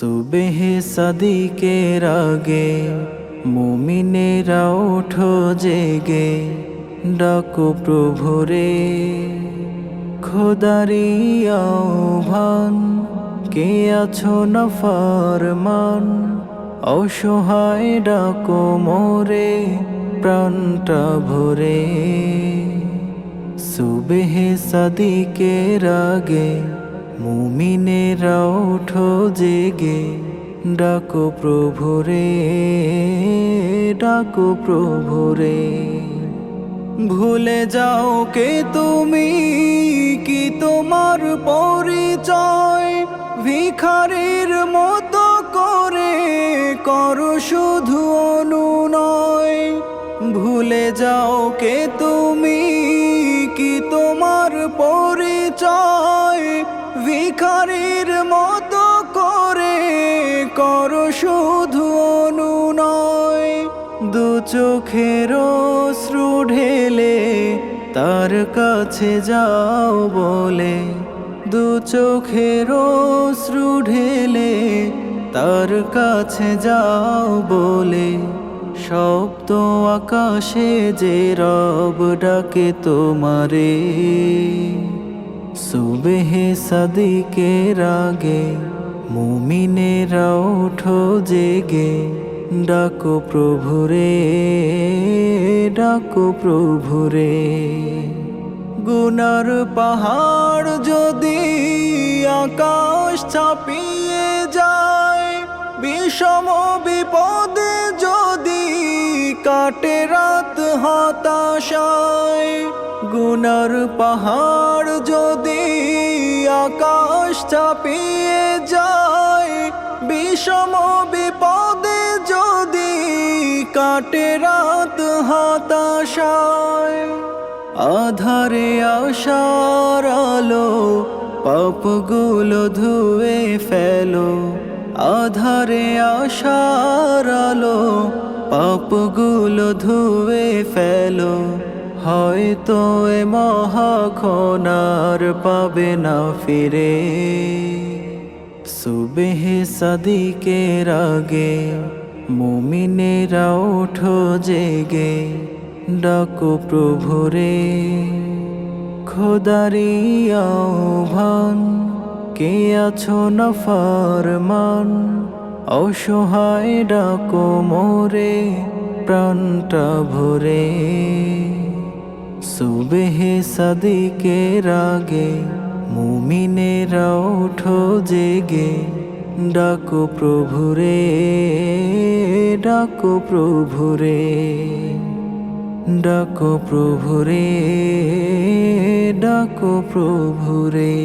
সুবেহে সাদিকের আগে মুমিনেরা ওঠো জেগে, ডাকো প্রভুরে। খোদারি আহ্বান, কে আছো না ফারমান অসহায় ডাকো মোরে, প্রাণটা ভরে। সুবেহে সাদিকের আগে মুমিনেরা ওঠো জেগে, ডাকো প্রভুরে ডাকো প্রভুরে। ভুলে যাও কে তুমি, কি তোমার পরিচয়? ভিখারির মতো করে করো শুধু অনুনয়। ভুলে যাও কে তুমি, কি তোমার পরিচয়? ভিখারির মতো করে করো শুধু অনুনয়। দু চোখের শ্রু ঢেলে তার কাছে যাও বলে। দু চোখের শ্রু ঢেলে তার কাছে যাও বলে। শব্দ আকাশে যে রব ডাকে তোমারে। সুবেহে সাদিকের আগে মুমিনেরা ওঠো জেগে। ডাকো প্রভুরে ডাকো প্রভুরে। গুনার পাহাড় যদি আকাশ ছাপিয়ে যায়, বিষম বিপদে যদি কাটে রাত হতাশায়। গুনার পাহাড় যদি আকাশ ছাপিয়ে যায়, বিষম বিপদে যদি কাটে রাত হতাশায়। আধারে আশার আলো পাপগুলো ধুয়ে ফেলো। আধারে আশার আলো পাপগুলো ধুয়ে ফেলো। হয়তো এ মহাখনার পাবে না ফিরে। সুবেহে সাদিকের আগে মুমিনেরা ওঠো জেগে, ডাকো প্রভুরে খোদারি আহ্বান, কে আছো না ফারমান অসহায় ডাকো মোরে, প্রাণটা ভরে। সুবেহে সাদিকের আগে মুমিনেরা ওঠো জেগে। ডাকো প্রভুরে ডাকো প্রভুরে ডাকো প্রভুরে ডাকো প্রভুরে।